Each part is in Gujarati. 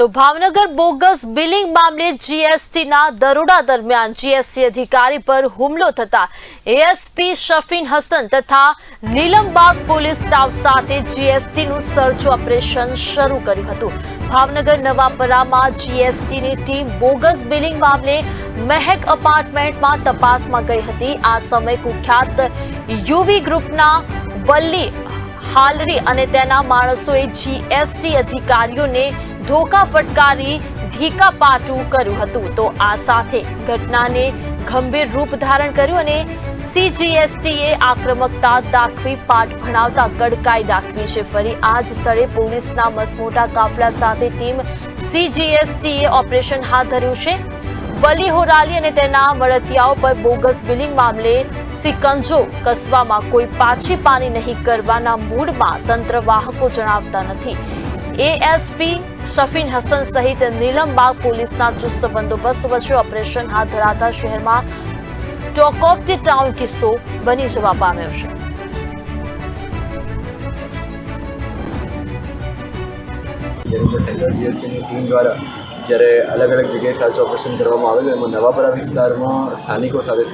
તો ભાવનગર બોગસ બિલિંગ મામલે જીએસટીના દરોડા દરમિયાન જીએસટી અધિકારી પર હુમલો થતા એએસપી શફીન હસન તથા નીલમબાગ પોલીસ સ્ટાફ સાથે જીએસટીનું સર્ચ ઓપરેશન શરૂ કર્યું હતું. ભાવનગર નવાપરામાં જીએસટીની ટીમ બોગસ બિલિંગ મામલે મહેક અપાર્ટમેન્ટમાં તપાસમાં ગઈ હતી. આ સમય કુખ્યાત યુવી ગ્રુપના વલ્લી હાલરી અને તેના માણસોએ જીએસટી અધિકારીઓને ધોકા ફટકારી ઢીકા પાટું કર્યું હતું. તો આ સાથે ઘટનાને ગંભીર રૂપ ધારણ કર્યું અને સીજીએસટીએ આક્રમકતા દાખવી પાઠ ભણાવતા કડકાઈ દાખવી છે. ફરી આ જ સ્થળે પોલીસના મસમોટા કાફલા સાથે ટીમ સીજીએસટીએ ઓપરેશન હાથ ધર્યું છે. વલી હોરાલી અને તેના મળતિયાઓ પર બોગસ બિલિંગ મામલે સિકંજો કસવામાં કોઈ પાછી પાની નહીં કરવાના મૂડમાં તંત્ર વાહકો જણાવતા નથી. એએસપી શફીન હસન સહિત નીલમબાગ પોલીસના ચુસ્ત બંદોબસ્ત વચ્ચે ઓપરેશન હાથ ધરાતા શહેરમાં ટોક ઓફ ધી ટાઉન કિસ્સો બની જવા પામ્યો છે. જીએસટીની ટીમ દ્વારા જ્યારે અલગ અલગ જગ્યાએ સર્ચ ઓપરેશન કરવામાં આવેલું, એમાં નવાપરા વિસ્તારમાં સ્થાનિકો સાથે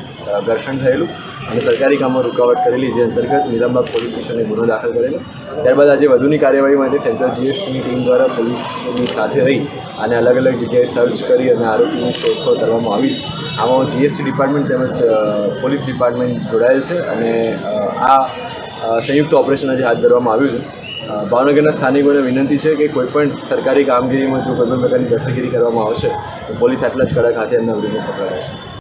ઘર્ષણ થયેલું અને સરકારી કામમાં રૂકાવટ કરેલી, જે અંતર્ગત નીલમબાગ પોલીસ સ્ટેશને ગુનો દાખલ કરેલો. ત્યારબાદ આજે વધુની કાર્યવાહી માટે સેન્ટ્રલ જીએસટીની ટીમ દ્વારા પોલીસની સાથે રહી અને અલગ અલગ જગ્યાએ સર્ચ કરી અને આરોપીની શોધખોળ કરવામાં આવી આમાં જીએસટી ડિપાર્ટમેન્ટ તેમજ પોલીસ ડિપાર્ટમેન્ટ જોડાયેલ છે અને આ સંયુક્ત ઓપરેશન આજે હાથ ધરવામાં આવ્યું છે. ભાવનગરના સ્થાનિકોને વિનંતી છે કે કોઈપણ સરકારી કામગીરીમાં જો કોઈપણ પ્રકારની દસ્તગીરી કરવામાં આવશે, તો પોલીસ આટલા જ કડક હાથે એમના વિરુદ્ધ પકડાશે